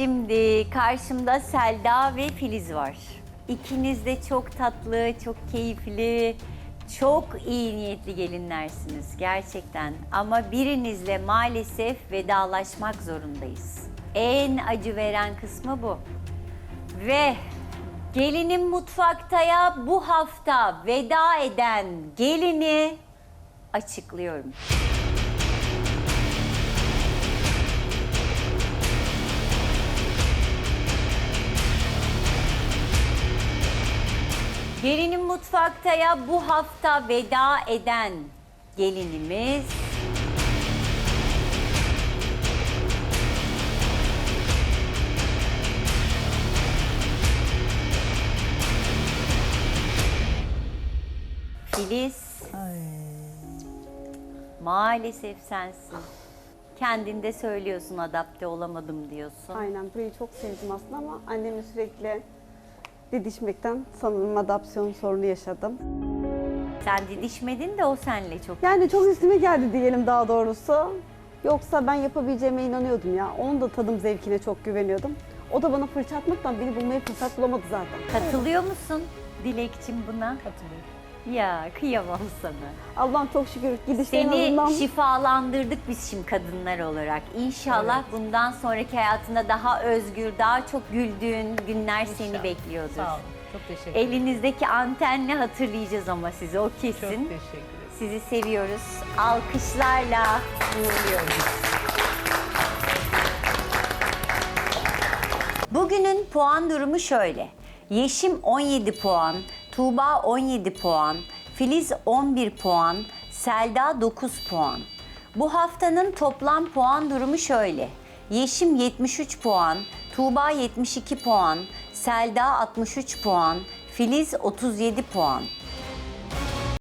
Şimdi karşımda Selda ve Filiz var. İkiniz de çok tatlı, çok keyifli, çok iyi niyetli gelinlersiniz gerçekten. Ama birinizle maalesef vedalaşmak zorundayız. En acı veren kısmı bu. Ve gelinin mutfaktaya bu hafta veda eden gelini açıklıyorum. Gelinin mutfaktaya bu hafta veda eden gelinimiz Filiz. Maalesef sensin. Kendinde söylüyorsun adapte olamadım diyorsun. Aynen burayı çok sevdim aslında ama annemin sürekli didişmekten sanırım adapsiyon sorunu yaşadım. Sen didişmedin de o senle çok. Yani çok üstüme geldi diyelim daha doğrusu. Yoksa ben yapabileceğime inanıyordum ya. Onun da tadım zevkine çok güveniyordum. O da bana fırça atmaktan beni bulmaya fırsat bulamadı zaten. Katılıyor musun Dilekçim buna? Katılıyorum. Ya kıyamam sana. Allah'ım çok şükür gidişlerin Seni azından... şifalandırdık biz şimdi kadınlar olarak. İnşallah bundan sonraki hayatında daha özgür, daha çok güldüğün günler seni İnşallah. bekliyordur. Sağ olun. Çok teşekkür ederim. Elinizdeki antenle hatırlayacağız ama sizi o Çok kesin. teşekkür ederim. Sizi seviyoruz. Alkışlarla uğurluyoruz. Bugünün puan durumu şöyle. Yeşim 17 puan, Tuğba 17 puan, Filiz 11 puan, Selda 9 puan. Bu haftanın toplam puan durumu şöyle. Yeşim 73 puan, Tuğba 72 puan, Selda 63 puan, Filiz 37 puan.